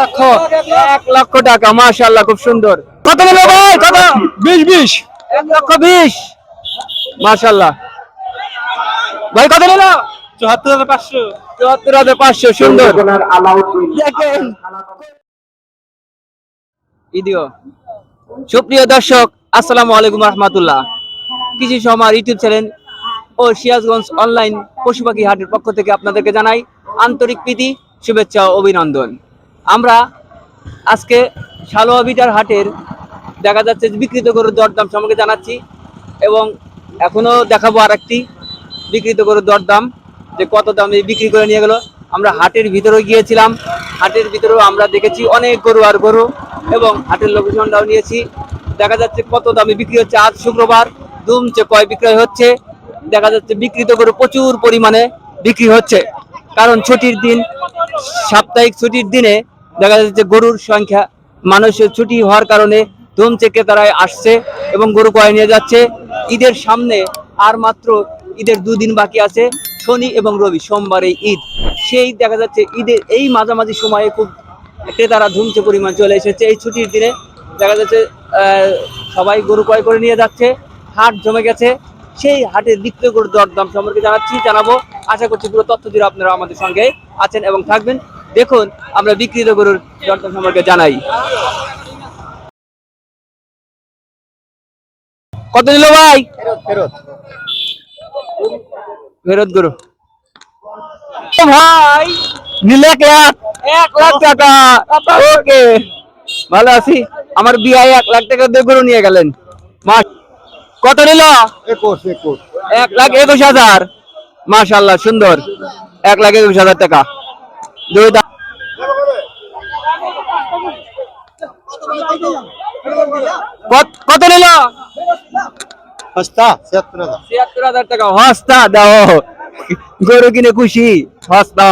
লক্ষ এক লক্ষ টাকা মাশাল্লাহ খুব সুন্দর। কত নিল ভাই? কত? বিশ বিশ। এক লক্ষ বিশ। মাশাল্লাহ ভাই কত নিল? চুয়াত্তর হাজার পাঁচশো। চুয়াত্তর হাজার পাঁচশো সুন্দর। দেখেন ইদিও। সুপ্রিয় দর্শক আসসালামু আলাইকুম রহমতুল্লাহ। কৃষি সমার ইউটিউব চ্যানেল ও সিরাজগঞ্জ অনলাইন পশু পাখি হাটের পক্ষ থেকে আপনাদেরকে জানাই আন্তরিক প্রীতি শুভেচ্ছা ও অভিনন্দন। আমরা আজকে সালোয়া বিটার হাটের দেখা যাচ্ছে বিকৃত গরুর দরদাম সম্পর্কে জানাচ্ছি এবং এখনও দেখাবো আর একটি বিকৃত গরুর দরদাম যে কত দামে বিক্রি করে নিয়ে গেল। আমরা হাটের ভিতরে গিয়েছিলাম, হাটের ভিতরেও আমরা দেখেছি অনেক গরু আর গরু এবং হাটের লোকেশনটাও নিয়েছি। দেখা যাচ্ছে কত দামে বিক্রি হচ্ছে আজ শুক্রবার, দুমচে কয় বিক্রয় হচ্ছে। দেখা যাচ্ছে বিকৃত গরু প্রচুর পরিমাণে বিক্রি হচ্ছে। কারণ ছুটির দিন, সাপ্তাহিক ছুটির দিনে দেখা যাচ্ছে গরুর সংখ্যা মানুষের ছুটি হওয়ার কারণে ধুমচে ক্রেতারাই আসছে এবং গরু কয় নিয়ে যাচ্ছে। ঈদের সামনে আর মাত্র ঈদের দুদিন বাকি আছে, শনি এবং রবি, সোমবারে ঈদ। সেই দেখা যাচ্ছে ঈদের এই মাঝামাঝি সময়ে খুব ক্রেতারা ধুমছে পরিমাণ চলে এসেছে। এই ছুটির দিনে দেখা যাচ্ছে সবাই গরু ক্রয় করে নিয়ে যাচ্ছে। হাট জমে গেছে। সেই হাটের বিক্রয় গরুর দরদাম সম্পর্কে জানাচ্ছি, জানাব। আশা করছি পুরো তথ্য জুড়ে আপনারা আমাদের সঙ্গে আছেন এবং থাকবেন। দেখুন আমরা বিক্রিত গরুর দরদাম সম্পর্কে জানাই। কত নিল ভাই? ফেরত। ফেরত গরু। ভাই নিলে এক লাখ। এক লাখ টাকা। ওকে। ভালো আছি। আমার বিয়ে এক লাখ টাকা দিয়ে গরু নিয়ে গেলেন। মাস কত নিল? একুশ একুশ। এক লাখ একুশ হাজার। মাশাল্লাহ সুন্দর। এক লাখ একুশ হাজার টাকা। দুই কত- কত নিল? সস্তা ছিয়াত্তর হাজার। টাকা। হস্তা দাও। গরু কিনে খুশি হস্তা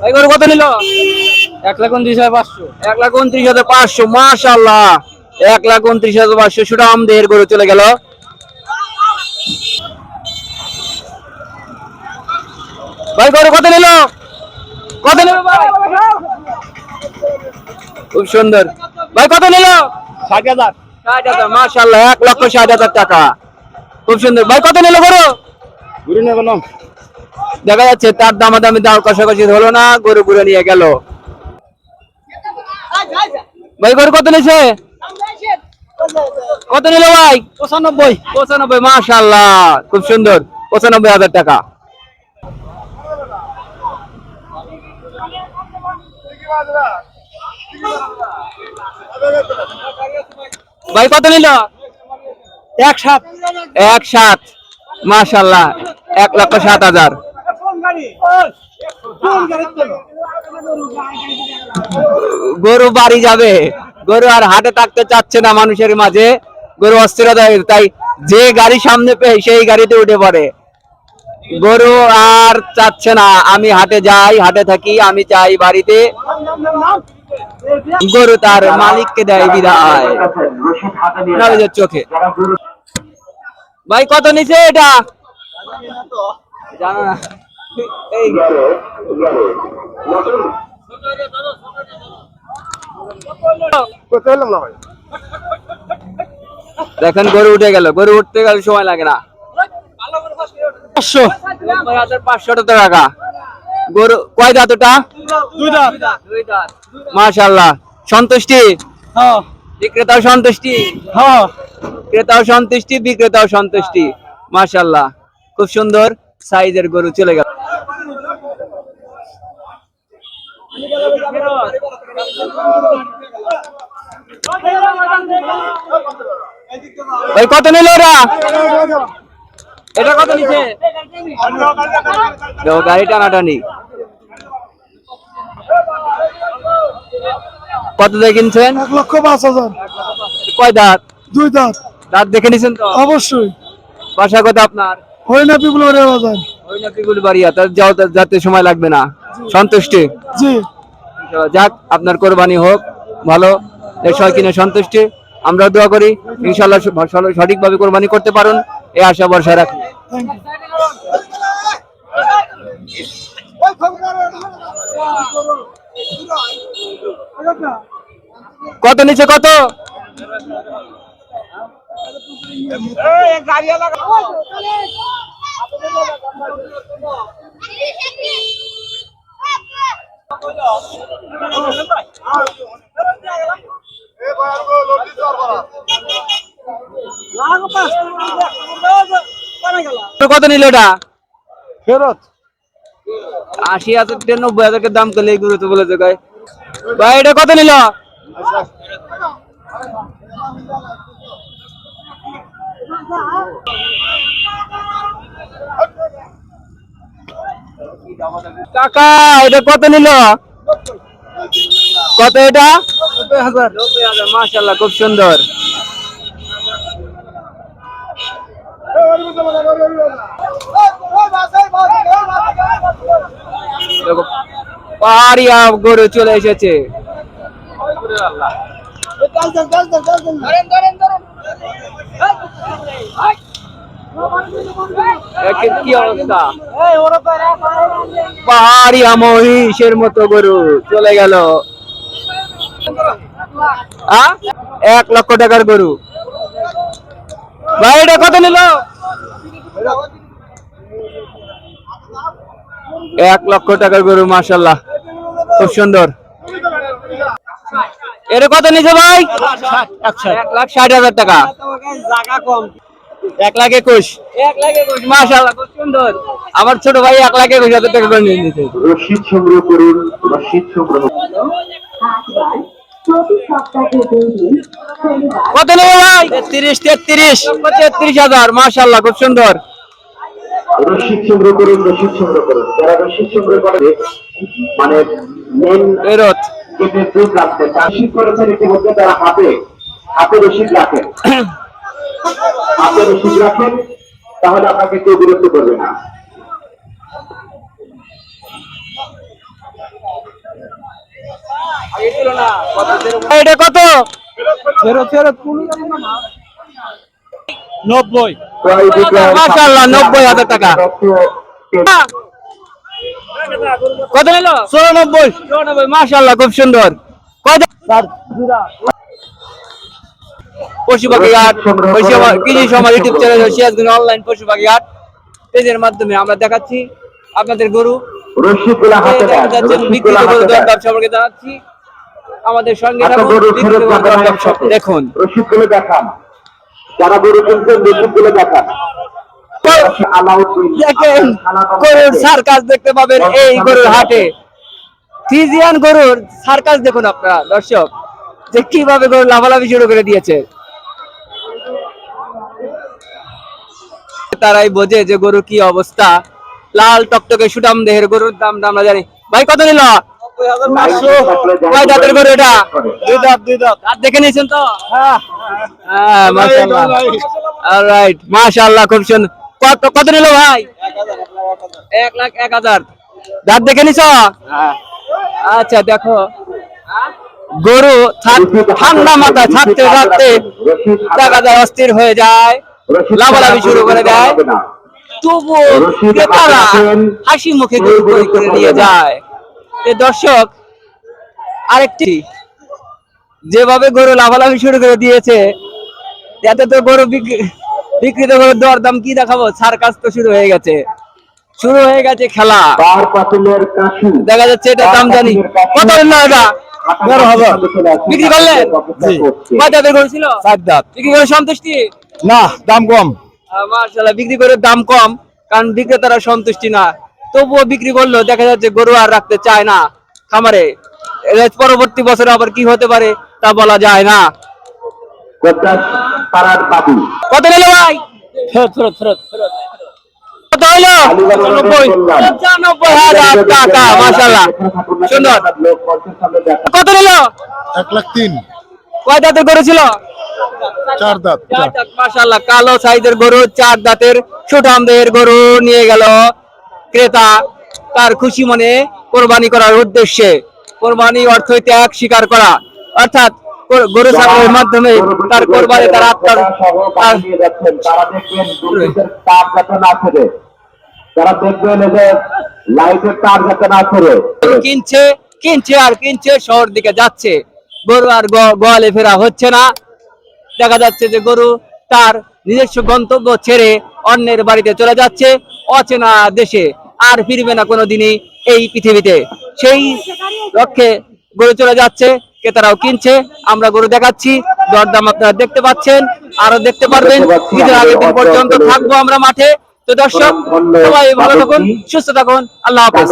ভাই গরু কত নিল? এক লাখ উনত্রিশ হাজার পাঁচশো। এক লাখ উনত্রিশ হাজার পাঁচশো মাশাল্লাহ এক লাখ উনত্রিশ হাজার পাঁচশো সুরাম দেহের গরু চলে গেল। ভাই গরু কত নিল? কত নিল ভাই? খুব সুন্দর। ভাই কত নিল? ষাট হাজার। ষাট হাজার মাশাল্লাহ এক লক্ষ ষাট হাজার টাকা। খুব সুন্দর। ভাই কত নিল গরু? ঘুরে নেব না। দেখা যাচ্ছে তার দামাদামি দাম কষাকষি হলো না গরু ঘুরে নিয়ে গেল। ভাই গরু কত নিছে? কত নিল ভাই? পঁচানব্বই। পঁচানব্বই মাশাল্লাহ খুব সুন্দর। পঁচানব্বই হাজার টাকা। ভাই কত নিল? এক সাত। এক সাত। মাশাল্লাহ এক লক্ষ সাত হাজার। গরু বাড়ি যাবে। গরু আর হাটে থাকতে চাচ্ছে না মানুষের মাঝে। গরু অস্থিরতা তাই যে গাড়ি সামনে পেয়ে সেই গাড়িতে উঠে পড়ে। গরু আর চাচ্ছে না। আমি হাটে যাই, হাটে থাকি, আমি চাই বাড়িতে। গরু তার মালিককে দেয় বিদায়। চোখে। ভাই, কত নিছে এটা? দেখেন গরু উঠে গেল। গরু উঠতে গেলে সময় লাগে না। পাঁচশো। পাঁচশো টাকা। গরু কয় দাঁত ওটা? মাশাল্লাহ সন্তুষ্টি? হ্যাঁ। বিক্রেতাও সন্তুষ্টি? হ্যাঁ। ক্রেতাও সন্তুষ্টি বিক্রেতাও সন্তুষ্টি। মাশাল্লাহ খুব সুন্দর সাইজের গরু চলে গেল। কত নিল ওরা এটা কত দেখো, গাড়ি টানাটানি। কত দিয়ে কিনছেন? এক লক্ষ পাঁচ হাজার। কয় দাঁত? দুই দাঁত। দাঁত দেখে নিছেন তো? অবশ্যই। বাসা কথা আপনার? হরিণা পিপুল বাজার। পিগুল বাড়িয়া তার যাও যাতে সময় লাগবে না। সন্তুষ্টি? জি। যাক আপনার কোরবানি হোক ভালো। সবাই কিনে সন্তুষ্টি। আমরা দোয়া করি ইনশাল্লাহ সঠিকভাবে কোরবানি করতে পারুন। এই আশা ভরসা রাখি। থ্যাংক ইউ কত নিচে কত? কত নিল এটা? ফেরত। আশি হাজার থেকে নব্বই হাজার টাকা দাম করলে এই গরু বলেছে কয়। ভাই এটা কত নিল? কাকা এটা কত নিল? কত এটা? নব্বই হাজার। মাশাল্লাহ খুব সুন্দর দেখো, পাহাড়িয়া গরু চলে এসেছে। কি পাহাড়িয়া মহিষের মতো গরু চলে গেল। এক লক্ষ টাকার গরু। ভাই, এটা কত নিল? এক লক্ষ টাকার গরু মাশাল্লাহ খুব সুন্দর। এর কত নিছে ভাই? এক লাখ ষাট হাজার টাকা। এক লাখ একুশ। আমার ছোট ভাই এক লাখ একুশ হাজার টাকা করে নিয়ে নিতে রসিদ সংগ্রহ করুন রসিদ সংগ্রহ কত নেবে ভাই? তেত্রিশ তেত্রিশ তেত্রিশ হাজার মাশাল্লাহ খুব সুন্দর। রসিদ সংগ্রহ করুন রসিদ সংগ্রহ করুন। যারা রসিদ সংগ্রহ করে মানে মেন ফেরত দুধ তারা রসিদ করেছেন ইতিমধ্যে তারা হাতে হাতে রসিদ রাখেন। হাতে রসিদ রাখেন তাহলে আপনাকে কেউ বিরক্ত করবে না। এটা কত? নব্বই। 90,000 টাকা। কত নিল? চুরানব্বই। চুরানব্বই মাশাল্লাহ খুব সুন্দর। কত পশু পাখি হাট কৃষি সমাজ ইউটিউব চ্যানেল সিরাজগঞ্জ অনলাইন পশু পাখি হাট। পেজের মাধ্যমে আমরা দেখাচ্ছি আপনাদের গরু। দরদাম সম্পর্কে জানাচ্ছি। আমাদের সঙ্গে সাথে। দেখুন। রসিদগুলো দেখান। যারা গরু কিনছেন রসিদগুলো দেখান। দেখেন গরুর সার্কাস দেখতে পাবেন এই গরুর হাটে। ফিজিয়ান গরুর সার্কাস দেখুন আপনারা দর্শক যে কীভাবে গরু লাভালাভি শুরু করে দিয়েছে। তারাই বোঝে যে গরু কি অবস্থা। লাল টকটকে সুটাম দেহের গরুর দাম দাম আমরা জানি। ভাই কত নিল? কয় দাঁতের গরু এটা। দুই দাঁত দুই দাঁত। দাঁত দেখে নিয়েছেন তো? হ্যাঁ। হ্যাঁ মাশাআল্লাহ। অলরাইট মাশাআল্লাহ খুব সুন্দর কত কত নিল ভাই? এক লাখ এক হাজার। দাঁত দেখে নিছ? আচ্ছা দেখো। গরু ঠান্ডা মাথায় ছাড়তে ছাড়তে দেখা যায় অস্থির হয়ে যায় লাভালাভি শুরু করে দেয়। তবুও ক্রেতারা হাসি মুখে গরু করে নিয়ে যায়। দর্শক আরেকটি। যেভাবে গরু লাভালাভি শুরু করে দিয়েছে এতে তো গরু বিক্রি- বিক্রিত গরুর দর দাম কি দেখাবো? সার্কাস তো শুরু হয়ে গেছে। শুরু হয়ে গেছে খেলা। দেখা যাচ্ছে এটা দাম জানি। কত এটা? বিক্রি করলেন? কয় দাঁতের গরু ছিল? চার দাঁত। বিক্রি করে সন্তুষ্টি? না দাম কম। মার্শাল্লাহ বিক্রি করে দাম কম কারণ বিক্রেতারা সন্তুষ্টি না। তবুও বিক্রি করল দেখা যাচ্ছে গরু আর রাখতে চায় না খামারে। পরবর্তী বছরে আবার কি হতে পারে তা বলা যায় না। কত নিল ভাই? ফেরত ফেরত ফেরত ফেরত। কত হইল পঁচানব্বই পঁচানব্বই হাজার টাকা মাশাল্লাহ সুন্দর। কত নিল এক লাখ তিন। কয় দাঁতের গরু ছিল? চার দাঁত। চার কালো সাইজের গরু চার দাঁতের সুঠাম দেহের গরু নিয়ে গেল। ক্রেতা তার খুশি মনে কোরবানি করার উদ্দেশ্যে। কোরবানি অর্থ ত্যাগ স্বীকার করা। অর্থাৎ গরু- ছাগলের মাধ্যমে তার কোরবানি, তার আত্মার কিনছে কিনছে আর কিনছে দিকে যাচ্ছে। গরু আর ফেরা হচ্ছে না। দেখা যাচ্ছে যে গরু তার নিজস্ব গন্তব্য ছেড়ে অন্যের বাড়িতে চলে যাচ্ছে অচেনা দেশে আর ফিরবে না কোনোদিনই এই পৃথিবীতে। সেই লক্ষ্যে গরু চলে যাচ্ছে ক্রেতারাও কিনছে আমরা গরু দেখাচ্ছি দরদাম আপনারা দেখতে পাচ্ছেন আরও দেখতে পারবেন আগের দিন পর্যন্ত থাকব আমরা মাঠে। তো দর্শক সবাই ভালো থাকুন সুস্থ থাকুন আল্লাহ হাফেজ।